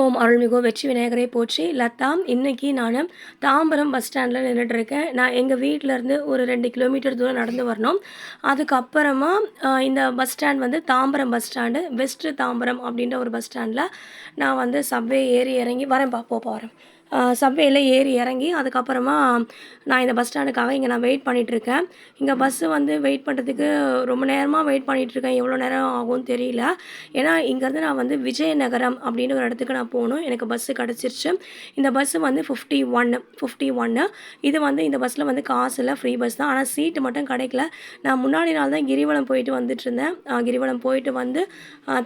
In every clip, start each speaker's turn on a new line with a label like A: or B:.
A: ஓம் அருள்மிகு வெற்றி விநாயகரை போச்சு லதா இன்றைக்கி நான் தாம்பரம் பஸ் ஸ்டாண்டில் நின்றுட்டு இருக்கேன். நான் எங்கள் வீட்டிலேருந்து ஒரு ரெண்டு கிலோமீட்டர் தூரம் நடந்து வரணும். அதுக்கப்புறமா இந்த பஸ் ஸ்டாண்ட் வந்து Tambaram bus stand west Tambaram அப்படின்ற ஒரு பஸ் ஸ்டாண்டில் நான் வந்து சப்வே ஏறி இறங்கி வரேன் பா போகிறேன் சப்வேயில் ஏறி இறங்கி அதுக்கப்புறமா நான் இந்த பஸ் ஸ்டாண்டுக்காக இங்கே நான் வெயிட் பண்ணிகிட்ருக்கேன் இங்கே பஸ்ஸு வந்து வெயிட் பண்ணுறதுக்கு ரொம்ப நேரமாக வெயிட் பண்ணிகிட்ருக்கேன் எவ்வளோ நேரம் ஆகும்னு தெரியல. ஏன்னா இங்கேருந்து நான் வந்து விஜயநகரம் அப்படின்னு ஒரு இடத்துக்கு நான் போகணும் எனக்கு பஸ்ஸு கிடச்சிருச்சு. இந்த பஸ்ஸு வந்து ஃபிஃப்டி ஒன்று ஃபிஃப்டி ஒன்று இது வந்து இந்த பஸ்ஸில் வந்து காசு இல்லை ஃப்ரீ பஸ் தான். ஆனால் சீட்டு மட்டும் கிடைக்கல. நான் முன்னாடி நாள் தான் கிரிவலம் போயிட்டு வந்துட்டு இருந்தேன். கிரிவலம் போயிட்டு வந்து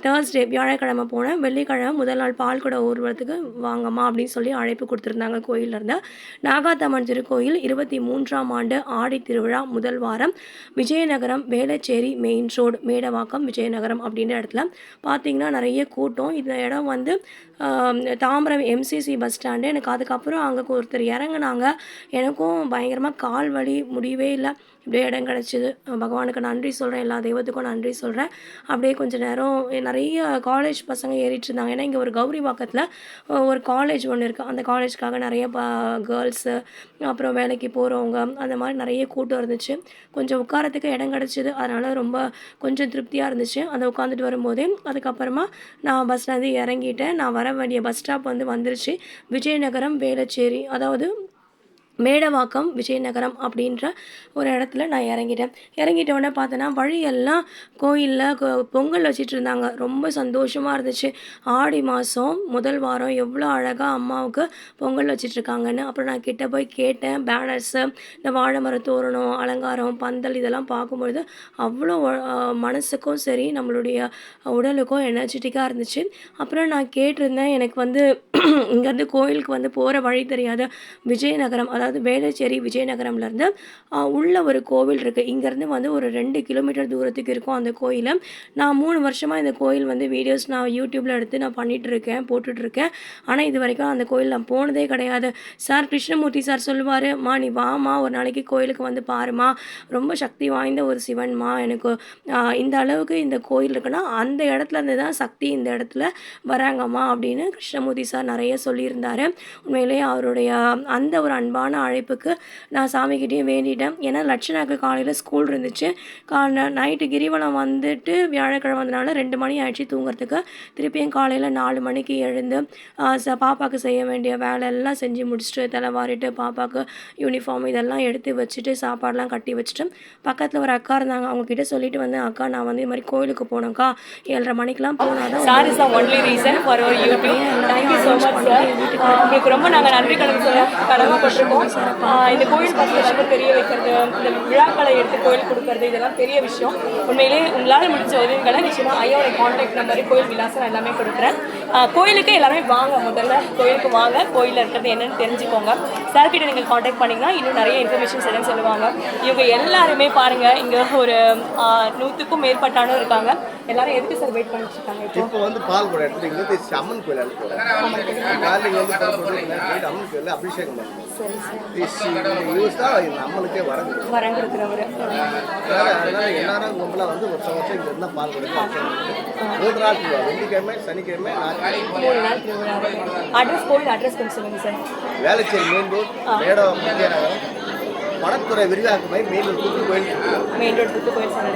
A: தேர்ஸ்டே வியாழக்கிழமை போனேன். வெள்ளிக்கிழமை முதல் நாள் பால் கூட ஊர்வலத்துக்கு வாங்கம்மா அப்படின்னு சொல்லி அழைப்பு கொடுத்துருந்தாங்க கோயிலேருந்து நாகாத்தம்மன் திருக்கோயில் இருபத்தி மூன்றாம் ஆண்டு ஆடி திருவிழா முதல் வாரம். விஜயநகரம் வேளச்சேரி மெயின் ரோடு மேடவாக்கம் விஜயநகரம் அப்படின்ற இடத்துல பார்த்தீங்கன்னா நிறைய கூட்டம். இந்த இடம் வந்து தாம்பரம் எம்சிசி பஸ் ஸ்டாண்டு எனக்கு அதுக்கப்புறம் அங்கே ஒருத்தர் இறங்குனாங்க. எனக்கும் பயங்கரமாக கால் வலி முடியவே இல்லை. இப்படியே இடம் கிடச்சிது. பகவானுக்கு நன்றி சொல்கிறேன் எல்லா தெய்வத்துக்கும் நன்றி சொல்கிறேன் அப்படியே கொஞ்ச நேரம் நிறைய காலேஜ் பசங்க ஏறிட்டு இருந்தாங்க. ஏன்னா இங்கே ஒரு கௌரி பக்கத்தில் ஒரு காலேஜ் ஒன்று இருக்குது அந்த காலேஜ்க்காக நிறைய ப கேர்ள்ஸு அப்புறம் வேலைக்கு போகிறவங்க அந்த மாதிரி நிறைய கூட்டம் இருந்துச்சு. கொஞ்சம் உட்காரத்துக்கு இடம் கிடச்சிது. அதனால் ரொம்ப கொஞ்சம் திருப்தியாக இருந்துச்சு. அதை உட்காந்துட்டு வரும்போதே அதுக்கப்புறமா நான் பஸ்லேருந்து இறங்கிட்டேன். நான் வர வேண்டிய பஸ் ஸ்டாப் வந்து வந்துருச்சு. விஜயநகரம் வேளச்சேரி. அதாவது மேடவாக்கம் விஜயநகரம் அப்படின்ற ஒரு இடத்துல நான் இறங்கிட்டேன். இறங்கிட்ட உடனே பார்த்தோன்னா வழியெல்லாம் கோயிலில் பொங்கல் வச்சுட்டு இருந்தாங்க ரொம்ப சந்தோஷமாக இருந்துச்சு. ஆடி மாதம் முதல் வாரம் எவ்வளோ அழகாக அம்மாவுக்கு பொங்கல் வச்சிட்ருக்காங்கன்னு அப்புறம் நான் கிட்டே போய் கேட்டேன். பேனர்ஸு இந்த வாழை மரம் தோரணம் அலங்காரம் பந்தல் இதெல்லாம் பார்க்கும்பொழுது அவ்வளோ மனசுக்கும் சரி நம்மளுடைய உடலுக்கும் எனர்ஜெட்டிக்காக இருந்துச்சு. அப்புறம் நான் கேட்டிருந்தேன் எனக்கு வந்து இங்கேருந்து கோயிலுக்கு வந்து போகிற வழி தெரியாத விஜயநகரம் அதாவது வேளச்சேரி விஜயநகரம்லேருந்து உள்ள ஒரு கோவில் இருக்குது இங்கேருந்து வந்து ஒரு ரெண்டு கிலோமீட்டர் தூரத்துக்கு இருக்கும் அந்த கோயில். நான் மூணு வருஷமாக இந்த கோயில் வந்து வீடியோஸ் நான் யூடியூப்பில் எடுத்து நான் பண்ணிகிட்ருக்கேன் போட்டுட்ருக்கேன் ஆனால் இது வரைக்கும் அந்த கோயில் நான் போனதே கிடையாது. சார் கிருஷ்ணமூர்த்தி சார் சொல்லுவார் மா நீ வாமா ஒரு நாளைக்கு கோயிலுக்கு வந்து பாருமா ரொம்ப சக்தி வாய்ந்த ஒரு சிவன்மா எனக்கு. இந்த அளவுக்கு இந்த கோயில் இருக்குன்னா அந்த இடத்துலேருந்து தான் சக்தி இந்த இடத்துல வராங்கம்மா அப்படின்னு கிருஷ்ணமூர்த்தி சார் நிறைய சொல்லியிருந்தார். உண்மையிலேயே அவருடைய அந்த ஒரு அன்பான அழைப்புக்கு நான் சாமிக்கிட்டேயும் வேண்டிட்டேன். ஏன்னா லட்சணாக்கு காலையில் ஸ்கூல் இருந்துச்சு. காலை நைட்டு கிரிவலம் வந்துட்டு வியாழக்கிழமை வந்தனால ரெண்டு மணி ஆயிடுச்சு தூங்குறதுக்கு. திருப்பியும் காலையில் நாலு மணிக்கு எழுந்து பாப்பாவுக்கு செய்ய வேண்டிய வேலை எல்லாம் செஞ்சு முடிச்சுட்டு தலை வாரிட்டு பாப்பாவுக்கு யூனிஃபார்ம் இதெல்லாம் எடுத்து வச்சுட்டு சாப்பாடெலாம் கட்டி வச்சுட்டு பக்கத்தில் ஒரு அக்கா இருந்தாங்க. அவங்க கிட்ட சொல்லிட்டு வந்தேன் அக்கா நான் வந்து இது மாதிரி கோயிலுக்கு போனேன்க்கா. ஏழரை மணிக்கெலாம் போனால் தான்
B: sir is only reason for YouTube thank you so much sir உங்களுக்கு ரொம்ப நாங்கள் நன்றி சொல்ல கடமைப்பட்டிருக்கோம். இந்த கோயில் பார்த்து ரொம்ப தெரிய வைக்கிறது இந்த விழாக்களை எடுத்து கோயில் கொடுக்கறது இதெல்லாம் பெரிய விஷயம். உண்மையிலே உங்களால் முடிஞ்ச உதவிகளை நிச்சயமாக ஐயாவோட கான்டாக்ட் நம்பர் கோயில் விலாசம் எல்லாமே கொடுக்குறேன். கோயிலுக்கு எல்லாமே வாங்க முதல்ல கோயிலுக்கு வாங்க கோயிலில் இருக்கிறது என்னன்னு தெரிஞ்சுக்கோங்க. சார் கிட்ட நீங்கள் காண்டாக்ட் பண்ணிங்கன்னா இன்னும் நிறைய இன்ஃபர்மேஷன்ஸ் எல்லாம் சொல்லுவாங்க. இவங்க எல்லாருமே பாருங்கள் இங்கே ஒரு நூற்றுக்கும் மேற்பட்டானும் இருக்காங்க. எல்லாரும் எதுக்கு சார் வெயிட் பண்ணிட்டு இருக்காங்க இப்போ
C: வந்து பால் கூட எடுத்துட்டு அம்மன் கோயில் காலையில் வந்து அம்மன் கோயில் அபிஷேகம் பண்ணுவோம் யூஸ் தான் இந்த அம்மனுக்கே வரது.
B: வரம் கொடுக்குறவர்
C: அதனால எல்லாரும் கும்பலாக வந்து வருஷம் வருஷம் இங்க இருந்தால் பால் கொடுத்து மூன்று நாள் திருவிழா. வெள்ளிக்கிழமை சனிக்கிழமை
B: மூணு நாள் திருவிழா. அட்ரஸ் கோயில் அட்ரஸ் கொஞ்சம் சொல்லுங்கள் sir
C: Velachery main road madam Vijayanagaram. படத்துறை விரிவாக்கமை மெயின் ரோட் கூட்டு கோயில்
B: மெயின் ரோடு புத்து கோயில் சார்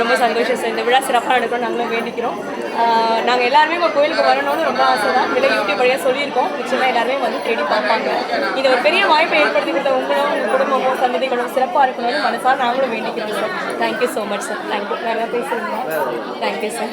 B: ரொம்ப சந்தோஷம். சார் இந்த விழா சிறப்பாக நடக்கணும் நாங்களும் வேண்டிக்கிறோம். நாங்கள் எல்லாருமே உங்கள் கோயிலுக்கு வரணும்னு ரொம்ப ஆசை தான். இதில் யூடியூப் வழியாக சொல்லியிருக்கோம். நிச்சயமாக எல்லாருமே வந்து தேடி பார்ப்பாங்க. இது ஒரு பெரிய வாய்ப்பை ஏற்படுத்தி கொடுத்த உங்களும் உங்கள் குடும்பமும் சந்ததிகளும் சிறப்பாக இருக்கணும்னு மனசாக நாங்களும் வேண்டிக்கிறோம் sir thank you so much sir thank you நல்லா பேசுகிறீங்க தேங்க்யூ சார்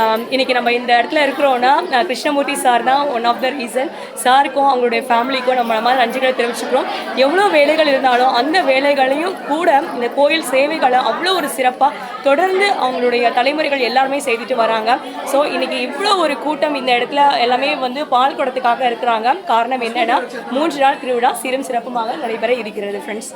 B: Um, இன்னைக்கு நம்ம இந்த இடத்துல இருக்கிறோன்னா கிருஷ்ணமூர்த்தி சார் தான் ஒன் ஆஃப் த ரீசன் சாருக்கும் அவங்களுடைய ஃபேமிலிக்கும் நம்ம மாதிரி நன்றிகளை தெரிவிச்சுக்கிறோம். எவ்வளோ வேலைகள் இருந்தாலும் அந்த வேலைகளையும் கூட இந்த கோயில் சேவைகளை அவ்வளோ ஒரு சிறப்பாக தொடர்ந்து அவங்களுடைய தலைமுறைகள் எல்லாருமே செய்துட்டு வராங்க. ஸோ இன்றைக்கி இவ்வளோ ஒரு கூட்டம் இந்த இடத்துல எல்லாமே வந்து பால் குடத்துக்காக இருக்கிறாங்க. காரணம் என்னென்னா மூன்று நாள் திருவிழா சிறும் சிறப்புமாக நடைபெற இருக்கிறது ஃப்ரெண்ட்ஸ்